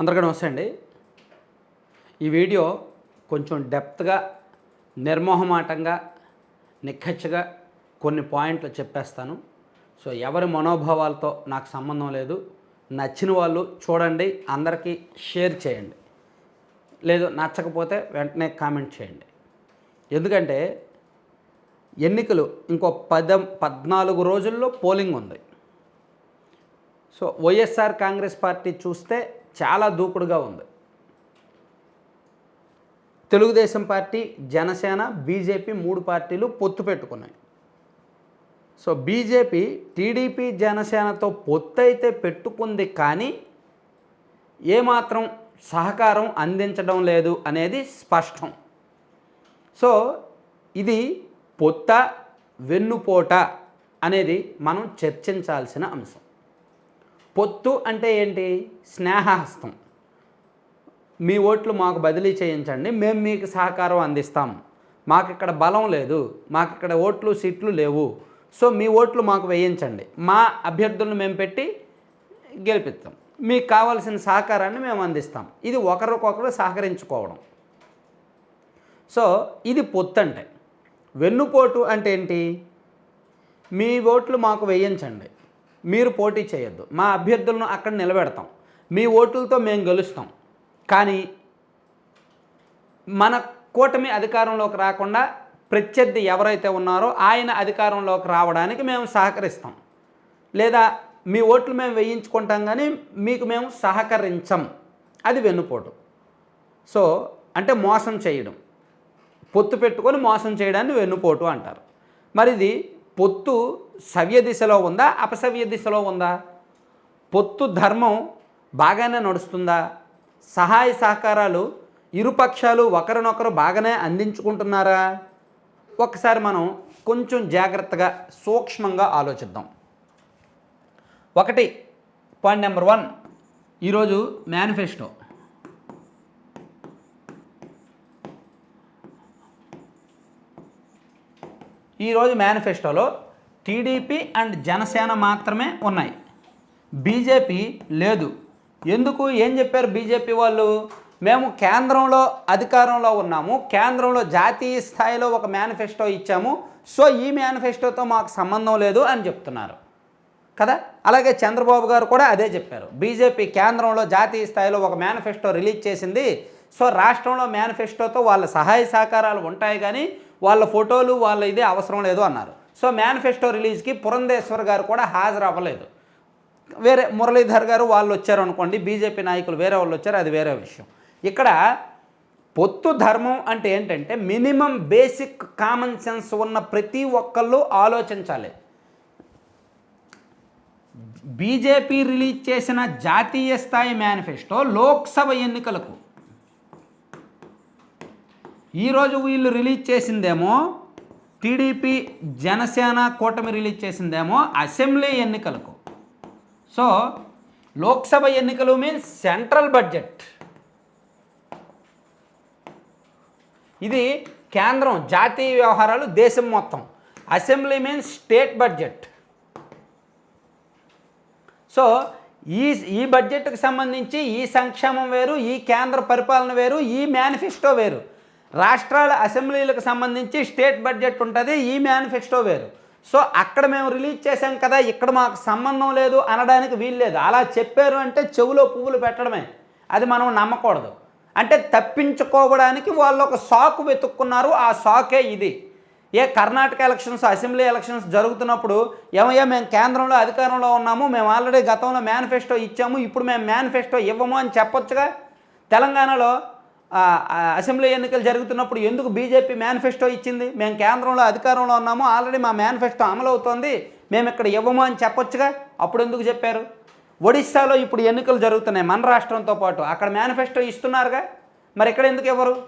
అందరికీ నమస్తే అండి. ఈ వీడియో కొంచెం డెప్త్గా నిర్మోహమాటంగా నిక్కచ్చిగా కొన్ని పాయింట్లు చెప్పేస్తాను. సో ఎవరి మనోభావాలతో నాకు సంబంధం లేదు. నచ్చిన వాళ్ళు చూడండి అందరికీ షేర్ చేయండి. లేదు నచ్చకపోతే వెంటనే కామెంట్ చేయండి. ఎందుకంటే ఎన్నికలు ఇంకో పద పద్నాలుగు రోజుల్లో పోలింగ్ ఉంది. సో వైఎస్ఆర్ కాంగ్రెస్ పార్టీ చూస్తే చాలా దూకుడుగా ఉంది. తెలుగుదేశం పార్టీ జనసేన బీజేపీ మూడు పార్టీలు పొత్తు పెట్టుకున్నాయి. సో బీజేపీ టీడీపీ జనసేనతో పొత్తు అయితే పెట్టుకుంది కానీ ఏమాత్రం సహకారం అందించడం లేదు అనేది స్పష్టం. సో ఇది పొత్త వెన్నుపోట అనేది మనం చర్చించాల్సిన అంశం. పొత్తు అంటే ఏంటి? స్నేహహస్తం. మీ ఓట్లు మాకు బదిలీ చేయించండి మేము మీకు సహకారం అందిస్తాం. మాకు ఇక్కడ బలం లేదు మాకు ఇక్కడ ఓట్లు సీట్లు లేవు. సో మీ ఓట్లు మాకు వేయించండి. మా అభ్యర్థులను మేము పెట్టి గెలిపిస్తాం. మీకు కావాల్సిన సహకారాన్ని మేము అందిస్తాం. ఇది ఒకరికొకరు సహకరించుకోవడం. సో ఇది పొత్తు అంటే వెన్నుపోటు అంటే ఏంటి? మీ ఓట్లు మాకు వేయించండి. మీరు పోటీ చేయొద్దు. మా అభ్యర్థులను అక్కడ నిలబెడతాం. మీ ఓటులతో మేము గెలుస్తాం. కానీ మన కూటమి అధికారంలోకి రాకుండా ప్రత్యర్థి ఎవరైతే ఉన్నారో ఆయన అధికారంలోకి రావడానికి మేము సహకరిస్తాం. లేదా మీ ఓట్లు మేము వేయించుకుంటాం కానీ మీకు మేము సహకరించం. అది వెన్నుపోటు. సో అంటే మోసం చేయడం. పొత్తు పెట్టుకొని మోసం చేయడాన్ని వెన్నుపోటు అంటారు. మరి ఇది పొత్తు సవ్య దిశలో ఉందా అపసవ్య దిశలో ఉందా? పొత్తు ధర్మం బాగానే నడుస్తుందా? సహాయ సహకారాలు ఇరుపక్షాలు ఒకరినొకరు బాగానే అందించుకుంటున్నారా? ఒకసారి మనం కొంచెం జాగ్రత్తగా సూక్ష్మంగా ఆలోచిద్దాం. ఒకటి పాయింట్ నెంబర్ వన్ ఈరోజు మేనిఫెస్టో ఈరోజు మేనిఫెస్టోలో టీడీపీ అండ్ జనసేన మాత్రమే ఉన్నాయి. బీజేపీ లేదు. ఎందుకు? ఏం చెప్పారు బీజేపీ వాళ్ళు? మేము కేంద్రంలో అధికారంలో ఉన్నాము. కేంద్రంలో జాతీయ స్థాయిలో ఒక మేనిఫెస్టో ఇచ్చాము. సో ఈ మేనిఫెస్టోతో మాకు సంబంధం లేదు అని చెప్తున్నారు. కదా? అలాగే చంద్రబాబు గారు కూడా అదే చెప్పారు. బీజేపీ కేంద్రంలో జాతీయ స్థాయిలో ఒక మేనిఫెస్టో రిలీజ్ చేసింది. సో రాష్ట్రంలో మేనిఫెస్టోతో వాళ్ళ సహాయ సహకారాలు ఉంటాయి కానీ వాళ్ళ ఫోటోలు వాళ్ళ ఇది అవసరం లేదు అన్నారు. సో మేనిఫెస్టో రిలీజ్కి పురంధేశ్వర్ గారు కూడా హాజరు అవ్వలేదు. వేరే మురళీధర్ గారు వాళ్ళు వచ్చారు అనుకోండి బీజేపీ నాయకులు వేరే వాళ్ళు వచ్చారు అది వేరే విషయం. ఇక్కడ పొత్తు ధర్మం అంటే ఏంటంటే మినిమం బేసిక్ కామన్ సెన్స్ ఉన్న ప్రతి ఒక్కళ్ళు ఆలోచించాలి. బీజేపీ రిలీజ్ చేసిన జాతీయ స్థాయి మేనిఫెస్టో లోక్సభ ఎన్నికలకు ఈరోజు వీళ్ళు రిలీజ్ చేసిందేమో టీడీపీ జనసేన కూటమి రిలీజ్ చేసిందేమో అసెంబ్లీ ఎన్నికలకు. సో లోక్సభ ఎన్నికలు మీన్స్ సెంట్రల్ బడ్జెట్. ఇది కేంద్రం జాతీయ వ్యవహారాలు దేశం మొత్తం. Assembly means state budget. So ఈ ఈ బడ్జెట్కి సంబంధించి ఈ సంక్షేమం వేరు ఈ కేంద్ర పరిపాలన వేరు ఈ మేనిఫెస్టో వేరు. రాష్ట్రాల అసెంబ్లీలకు సంబంధించి స్టేట్ బడ్జెట్ ఉంటుంది ఈ మేనిఫెస్టో వేరు. సో అక్కడ మేము రిలీజ్ చేసాం కదా ఇక్కడ మాకు సంబంధం లేదు అనడానికి వీల్లేదు అలా చెప్పారు అంటే చెవులో పువ్వులు పెట్టడమే. అది మనం నమ్మకూడదు. అంటే తప్పించుకోవడానికి వాళ్ళు ఒక సాకు వెతుక్కున్నారు ఆ సాకే ఇది. ఏ కర్ణాటక ఎలక్షన్స్ అసెంబ్లీ ఎలక్షన్స్ జరుగుతున్నప్పుడు ఏమయ్యా మేము కేంద్రంలో అధికారంలో ఉన్నాము మేము ఆల్రెడీ గతంలో మేనిఫెస్టో ఇచ్చాము ఇప్పుడు మేము మేనిఫెస్టో ఇవ్వము అని చెప్పొచ్చుగా? తెలంగాణలో అసెంబ్లీ ఎన్నికలు జరుగుతున్నప్పుడు ఎందుకు బీజేపీ మేనిఫెస్టో ఇచ్చింది? మేము కేంద్రంలో అధికారంలో ఉన్నాము ఆల్రెడీ మా మేనిఫెస్టో అమలు మేము ఇక్కడ ఇవ్వము అని చెప్పొచ్చుగా? అప్పుడు ఎందుకు చెప్పారు? ఒడిశాలో ఇప్పుడు ఎన్నికలు జరుగుతున్నాయి మన రాష్ట్రంతో పాటు. అక్కడ మేనిఫెస్టో ఇస్తున్నారుగా? మరి ఇక్కడ ఎందుకు ఇవ్వరు?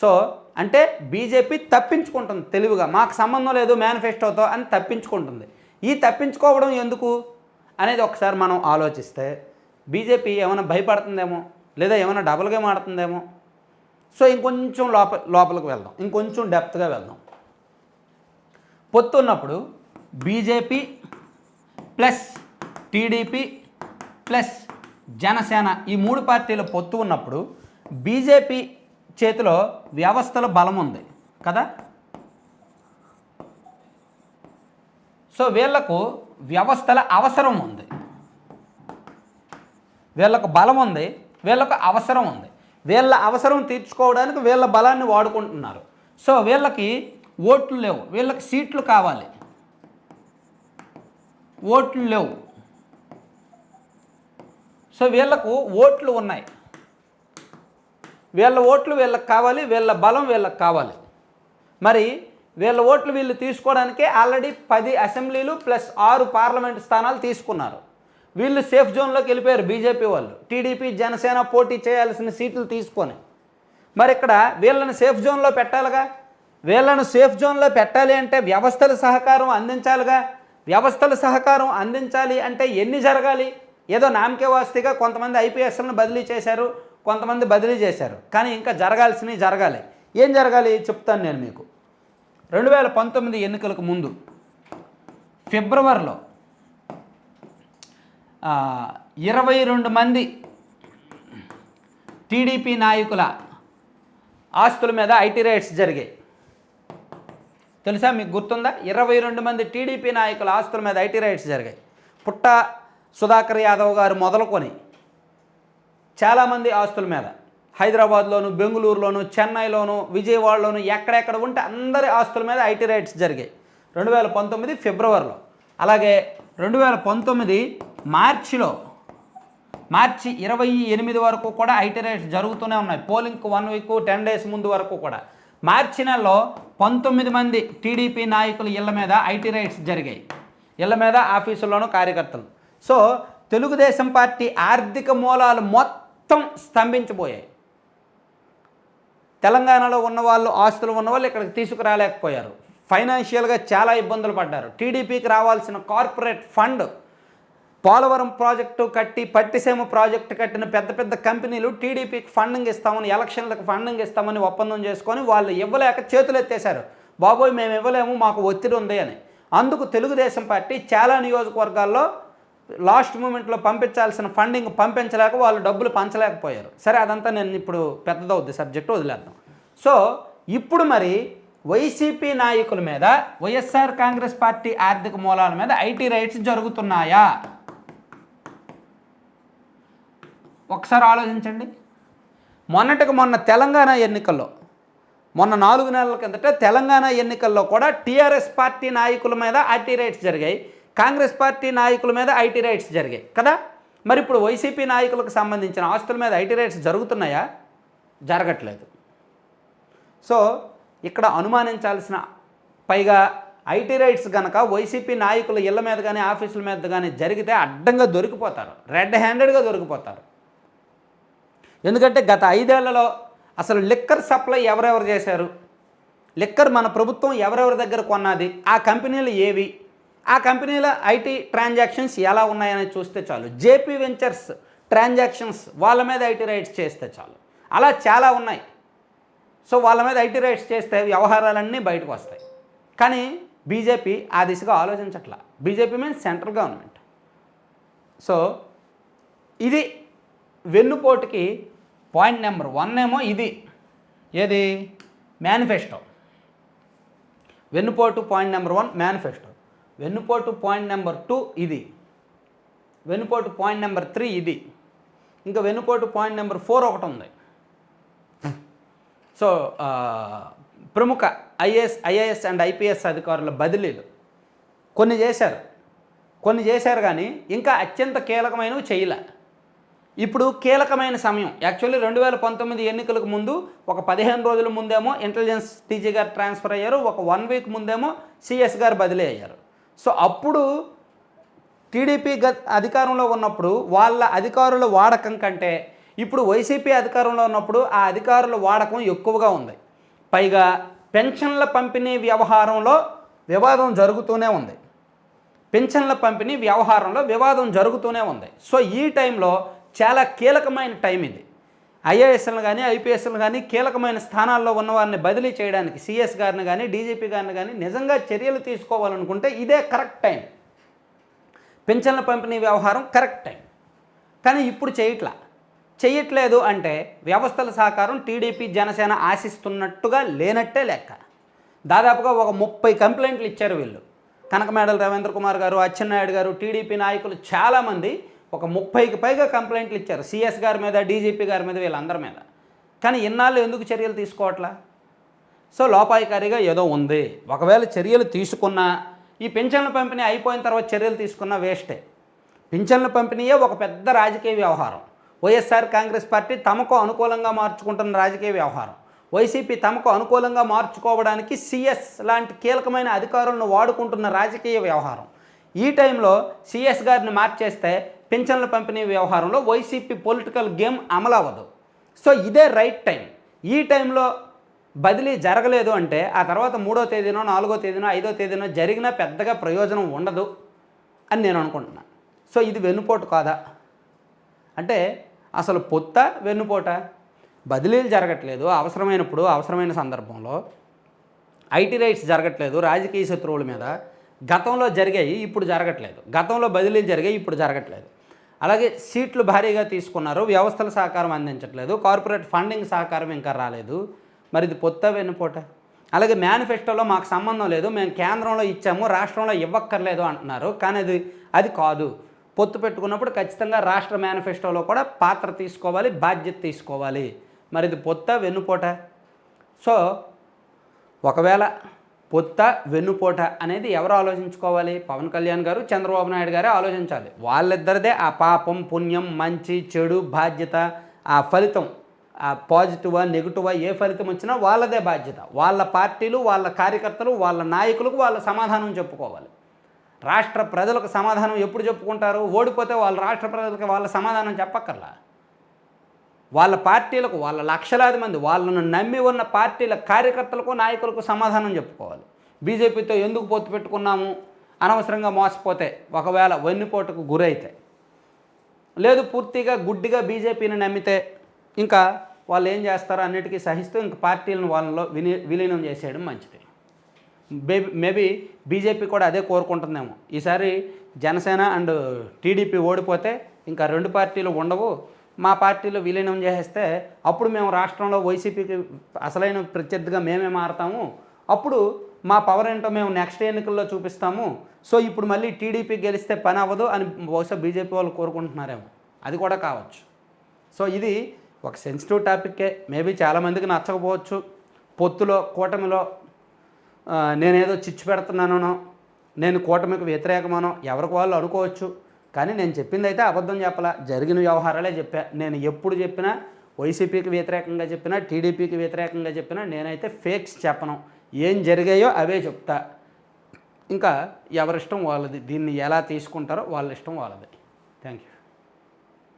సో అంటే బీజేపీ తప్పించుకుంటుంది తెలివిగా. మాకు సంబంధం లేదు మేనిఫెస్టోతో అని తప్పించుకుంటుంది. ఈ తప్పించుకోవడం ఎందుకు? అనేది ఒకసారి మనం ఆలోచిస్తే బీజేపీ ఏమైనా భయపడుతుందేమో? లేదా ఏమైనా డబుల్ గేమ్ ఆడుతుందేమో సో ఇంకొంచెం లోప లోపలికి వెళ్దాం. ఇంకొంచెం డెప్త్గా వెళ్దాం. పొత్తు ఉన్నప్పుడు BJP plus TDP plus Janasena ఈ మూడు పార్టీల పొత్తు ఉన్నప్పుడు బీజేపీ చేతిలో వ్యవస్థల బలం ఉంది కదా? సో వీళ్ళకు వ్యవస్థల అవసరం ఉంది. వీళ్ళకు బలం ఉంది. వీళ్ళకు అవసరం ఉంది. వీళ్ళ అవసరం తీర్చుకోవడానికి వీళ్ళ బలాన్ని వాడుకుంటున్నారు. సో వీళ్ళకి ఓట్లు లేవు. వీళ్ళకి సీట్లు కావాలి. ఓట్లు లేవు. సో వీళ్ళకు ఓట్లు ఉన్నాయి. వీళ్ళ ఓట్లు వీళ్ళకి కావాలి. వీళ్ళ బలం వీళ్ళకి కావాలి. మరి వీళ్ళ ఓట్లు వీళ్ళు తీసుకోవడానికే ఆల్రెడీ పది అసెంబ్లీలు ప్లస్ ఆరు పార్లమెంట్ స్థానాలు తీసుకున్నారు. వీళ్ళు సేఫ్ జోన్లోకి వెళ్ళిపోయారు బీజేపీ వాళ్ళు. టీడీపీ జనసేన పోటీ చేయాల్సిన సీట్లు తీసుకొని. మరి ఇక్కడ వీళ్ళని సేఫ్ జోన్లో పెట్టాలిగా? వీళ్ళను సేఫ్ జోన్లో పెట్టాలి అంటే వ్యవస్థల సహకారం అందించాలిగా? వ్యవస్థల సహకారం అందించాలి అంటే ఎన్ని జరగాలి? ఏదో నామకే వాస్తిగా కొంతమంది ఐపీఎస్లను బదిలీ చేశారు కొంతమంది బదిలీ చేశారు. కానీ ఇంకా జరగాల్సినవి జరగాలి. ఏం జరగాలి చెప్తాను నేను మీకు. రెండు వేల పంతొమ్మిది ఎన్నికలకు ముందు ఫిబ్రవరిలో ఇరవై రెండు మంది టీడీపీ నాయకుల ఆస్తుల మీద ఐటీ రైట్స్ జరిగాయి. తెలుసా మీకు గుర్తుందా? ఇరవై రెండు మంది టీడీపీ నాయకుల ఆస్తుల మీద ఐటీ రైట్స్ జరిగాయి. పుట్ట సుధాకర్ యాదవ్ గారు మొదలుకొని చాలామంది ఆస్తుల మీద. హైదరాబాద్లోను బెంగళూరులోను చెన్నైలోను విజయవాడలోను ఎక్కడెక్కడ ఉంటే అందరి ఆస్తుల మీద ఐటీ రైట్స్ జరిగాయి. రెండు వేల పంతొమ్మిది ఫిబ్రవరిలో. అలాగే రెండు వేల పంతొమ్మిది మార్చిలో మార్చి ఇరవై ఎనిమిది వరకు కూడా ఐటీ రైట్స్ జరుగుతూనే ఉన్నాయి. పోలింగ్కి వన్ వీక్ టెన్ డేస్ ముందు వరకు కూడా. మార్చి నెలలో పంతొమ్మిది మంది టీడీపీ నాయకుల ఇళ్ళ మీద ఐటీ రైట్స్ జరిగాయి. ఇళ్ళ మీద ఆఫీసుల్లోనూ కార్యకర్తలు. సో తెలుగుదేశం పార్టీ ఆర్థిక మూలాలు మొత్తం స్తంభించిపోయాయి. తెలంగాణలో ఉన్న వాళ్ళు ఆస్తులు ఉన్నవాళ్ళు ఇక్కడికి తీసుకురాలేకపోయారు. ఫైనాన్షియల్గా చాలా ఇబ్బందులు పడ్డారు. టీడీపీకి రావాల్సిన కార్పొరేట్ ఫండ్ పోలవరం ప్రాజెక్టు కట్టి పట్టిసీమ ప్రాజెక్టు కట్టిన పెద్ద పెద్ద కంపెనీలు టీడీపీకి ఫండింగ్ ఇస్తామని ఎలక్షన్లకు ఫండింగ్ ఇస్తామని ఒప్పందం చేసుకొని వాళ్ళు ఇవ్వలేక చేతులు ఎత్తేశారు. బాబోయ్ మేము ఇవ్వలేము మాకు ఒత్తిడి ఉంది అని. అందుకు తెలుగుదేశం పార్టీ చాలా నియోజకవర్గాల్లో లాస్ట్ మూమెంట్లో పంపించాల్సిన ఫండింగ్ పంపించలేక వాళ్ళు డబ్బులు పంచలేకపోయారు. సరే అదంతా నేను ఇప్పుడు పెద్దదవుద్ది సబ్జెక్టు వదిలేద్దాం. సో ఇప్పుడు మరి వైసీపీ నాయకుల మీద వైఎస్ఆర్ కాంగ్రెస్ పార్టీ ఆర్థిక మూలాల మీద ఐటీ రైట్స్ జరుగుతున్నాయా? ఒకసారి ఆలోచించండి. మొన్నటికి మొన్న తెలంగాణ ఎన్నికల్లో మొన్న నాలుగు నెలల కిందట తెలంగాణ ఎన్నికల్లో కూడా టీఆర్ఎస్ పార్టీ నాయకుల మీద ఐటీ రైట్స్ జరిగాయి. కాంగ్రెస్ పార్టీ నాయకుల మీద ఐటీ రైట్స్ జరిగాయి కదా? మరి ఇప్పుడు వైసీపీ నాయకులకు సంబంధించిన ఆస్తుల మీద ఐటీ రైట్స్ జరుగుతున్నాయా? జరగట్లేదు. సో ఇక్కడ అనుమానించాల్సిన పైగా ఐటీ రైట్స్ కనుక వైసీపీ నాయకుల ఇళ్ళ మీద కానీ ఆఫీసుల మీద కానీ జరిగితే అడ్డంగా దొరికిపోతారు. రెడ్ హ్యాండెడ్గా దొరికిపోతారు. ఎందుకంటే గత ఐదేళ్ళలో అసలు లిక్కర్ సప్లై ఎవరెవరు చేశారు? లిక్కర్ మన ప్రభుత్వం ఎవరెవరి దగ్గర కొన్నది? ఆ కంపెనీలు ఏవి? ఆ కంపెనీల ఐటీ ట్రాన్సాక్షన్స్ ఎలా ఉన్నాయని చూస్తే చాలు. జేపీ వెంచర్స్ ట్రాన్సాక్షన్స్ వాళ్ళ మీద ఐటీ రైట్స్ చేస్తే చాలు. అలా చాలా ఉన్నాయి. సో వాళ్ళ మీద ఐటీ రైట్స్ చేస్తే వ్యవహారాలన్నీ బయటకు వస్తాయి. కానీ బీజేపీ ఆ దిశగా ఆలోచించట్లా. BJP means central government. So ఇది వెన్నుపోటుకి పాయింట్ నెంబర్ వన్ ఏమో ఇది. ఏది? మేనిఫెస్టో. వెన్నుపోటు పాయింట్ నెంబర్ వన్ మేనిఫెస్టో. వెన్నుపోటు పాయింట్ నెంబర్ టూ ఇది. వెన్నుపోటు పాయింట్ నెంబర్ త్రీ ఇది. ఇంకా వెన్నుపోటు పాయింట్ నెంబర్ ఫోర్ ఒకటి ఉంది. సో ప్రముఖ ఐఏఎస్ ఐఏఎస్ అండ్ ఐపీఎస్ అధికారుల బదిలీలు. కొన్ని చేశారు. కొన్ని చేశారు కానీ ఇంకా అత్యంత కీలకమైనవి చేయలే. ఇప్పుడు కీలకమైన సమయం. యాక్చువల్లీ రెండు వేల పంతొమ్మిది ఎన్నికలకు ముందు ఒక పదిహేను రోజుల ముందేమో ఇంటెలిజెన్స్ టీజీ గారు ట్రాన్స్ఫర్ అయ్యారు. ఒక వన్ వీక్ ముందేమో సిఎస్ గారు బదిలీ అయ్యారు. సో అప్పుడు టీడీపీ గ అధికారంలో ఉన్నప్పుడు వాళ్ళ అధికారుల వాడకం కంటే ఇప్పుడు వైసీపీ అధికారంలో ఉన్నప్పుడు ఆ అధికారుల వాడకం ఎక్కువగా ఉంది. పైగా పెన్షన్ల పంపిణీ వ్యవహారంలో వివాదం జరుగుతూనే ఉంది. పెన్షన్ల పంపిణీ వ్యవహారంలో వివాదం జరుగుతూనే ఉంది. సో ఈ టైంలో చాలా కీలకమైన టైం ఇది. ఐఏఎస్ఎల్ని కానీ ఐపీఎస్ఎల్ కానీ కీలకమైన స్థానాల్లో ఉన్న వారిని బదిలీ చేయడానికి సిఎస్ గారిని కానీ డీజీపీ గారిని కానీ నిజంగా చర్యలు తీసుకోవాలనుకుంటే ఇదే కరెక్ట్ టైం. పెన్షన్ల పంపిణీ వ్యవహారం కరెక్ట్ టైం. కానీ ఇప్పుడు చేయట్లా. చేయట్లేదు అంటే వ్యవస్థల సహకారం టీడీపీ జనసేన ఆశిస్తున్నట్టుగా లేనట్టే లెక్క. దాదాపుగా ఒక ముప్పై కంప్లైంట్లు ఇచ్చారు వీళ్ళు. కనకమేడల రవీంద్ర కుమార్ గారు అచ్చెన్నాయుడు గారు టీడీపీ నాయకులు చాలామంది ఒక ముప్పైకి పైగా కంప్లైంట్లు ఇచ్చారు. సిఎస్ గారి మీద డీజీపీ గారి మీద వీళ్ళందరి మీద. కానీ ఇన్నాళ్ళు ఎందుకు చర్యలు తీసుకోవట్లా? సో లోపాయికారిగా ఏదో ఉంది. ఒకవేళ చర్యలు తీసుకున్నా ఈ పింఛన్ల పంపిణీ అయిపోయిన తర్వాత చర్యలు తీసుకున్నా వేస్టే. పింఛన్ల పంపిణీయే ఒక పెద్ద రాజకీయ వ్యవహారం. వైఎస్ఆర్ కాంగ్రెస్ పార్టీ తమకు అనుకూలంగా మార్చుకుంటున్న రాజకీయ వ్యవహారం. వైసీపీ తమకు అనుకూలంగా మార్చుకోవడానికి సిఎస్ లాంటి కీలకమైన అధికారులను వాడుకుంటున్న రాజకీయ వ్యవహారం. ఈ టైంలో సిఎస్ గారిని మార్చేస్తే పింఛన్ల పంపిణీ వ్యవహారంలో వైసీపీ పొలిటికల్ గేమ్ అమలవ్వదు. సో ఇదే రైట్ టైం. ఈ టైంలో బదిలీ జరగలేదు అంటే ఆ తర్వాత మూడో తేదీనో నాలుగో తేదీనో ఐదో తేదీనో జరిగినా పెద్దగా ప్రయోజనం ఉండదు అని నేను అనుకుంటున్నాను సో ఇది వెన్నుపోటు కాదా? అంటే అసలు పొత్త వెన్నుపోట? బదిలీలు జరగట్లేదు అవసరమైనప్పుడు అవసరమైన సందర్భంలో. ఐటీ రైట్స్ జరగట్లేదు రాజకీయ శత్రువుల మీద. గతంలో జరిగాయి ఇప్పుడు జరగట్లేదు. గతంలో బదిలీలు జరిగాయి ఇప్పుడు జరగట్లేదు. అలాగే సీట్లు భారీగా తీసుకున్నారు వ్యవస్థల సహకారం అందించట్లేదు కార్పొరేట్ ఫండింగ్ సహకారం ఇంకా రాలేదు. మరి ఇది పొత్త వెన్నుపోట అలాగే మేనిఫెస్టోలో మాకు సంబంధం లేదు మేము కేంద్రంలో ఇచ్చాము రాష్ట్రంలో ఇవ్వక్కర్లేదు అంటున్నారు. కానీ అది అది కాదు. పొత్తు పెట్టుకున్నప్పుడు ఖచ్చితంగా రాష్ట్ర మేనిఫెస్టోలో కూడా పాత్ర తీసుకోవాలి బాధ్యత తీసుకోవాలి. మరి ఇది పొత్త వెన్నుపోట సో ఒకవేళ పొత్త వెన్నుపోట అనేది ఎవరు ఆలోచించుకోవాలి? పవన్ కళ్యాణ్ గారు చంద్రబాబు నాయుడు గారే ఆలోచించాలి. వాళ్ళిద్దరిదే ఆ పాపం పుణ్యం మంచి చెడు బాధ్యత ఆ ఫలితం ఆ పాజిటివా నెగిటివా ఏ ఫలితం వచ్చినా వాళ్ళదే బాధ్యత. వాళ్ళ పార్టీలు వాళ్ళ కార్యకర్తలు వాళ్ళ నాయకులకు వాళ్ళ సమాధానం చెప్పుకోవాలి. రాష్ట్ర ప్రజలకు సమాధానం ఎప్పుడు చెప్పుకుంటారు? ఓడిపోతే వాళ్ళ రాష్ట్ర ప్రజలకు వాళ్ళ సమాధానం చెప్పక్కర్లా? వాళ్ళ పార్టీలకు వాళ్ళ లక్షలాది మంది వాళ్ళను నమ్మి ఉన్న పార్టీల కార్యకర్తలకు నాయకులకు సమాధానం చెప్పుకోవాలి. బీజేపీతో ఎందుకు పొత్తు పెట్టుకున్నాము? అనవసరంగా మోసపోతే ఒకవేళ వెన్నుపోటుకు గురైతే. లేదు పూర్తిగా గుడ్డిగా బీజేపీని నమ్మితే ఇంకా వాళ్ళు ఏం చేస్తారో అన్నిటికీ సహిస్తూ ఇంక పార్టీలను వాళ్ళలో విని విలీనం చేసేయడం మంచిది. మేబీ బీజేపీ కూడా అదే కోరుకుంటుందేమో. ఈసారి జనసేన అండ్ టీడీపీ ఓడిపోతే ఇంకా రెండు పార్టీలు ఉండవు. మా పార్టీలో విలీనం చేసేస్తే అప్పుడు మేము రాష్ట్రంలో వైసీపీకి అసలైన ప్రత్యర్థిగా మేమే మారతాము. అప్పుడు మా పవర్ ఏంటో మేము నెక్స్ట్ ఎన్నికల్లో చూపిస్తాము. సో ఇప్పుడు మళ్ళీ టీడీపీ గెలిస్తే పని అవ్వదు అని బహుశా బీజేపీ వాళ్ళు కోరుకుంటున్నారేమో. అది కూడా కావచ్చు. సో ఇది ఒక సెన్సిటివ్ టాపిక్కే. మేబీ చాలామందికి నచ్చకపోవచ్చు. పొత్తులో కూటమిలో నేనేదో చిచ్చు పెడుతున్నానో నేను కూటమికి వ్యతిరేకమనో ఎవరికి వాళ్ళు అనుకోవచ్చు. కానీ నేను చెప్పింది అయితే అబద్ధం చెప్పలా. జరిగిన వ్యవహారాలే చెప్పా. నేను ఎప్పుడు చెప్పినా వైసీపీకి వ్యతిరేకంగా చెప్పినా టీడీపీకి వ్యతిరేకంగా చెప్పినా నేనైతే ఫేక్స్ చెప్పను. ఏం జరిగాయో అవే చెప్తా. ఇంకా ఎవరిష్టం వాళ్ళది. దీన్ని ఎలా తీసుకుంటారో వాళ్ళ ఇష్టం వాళ్ళది. Thank you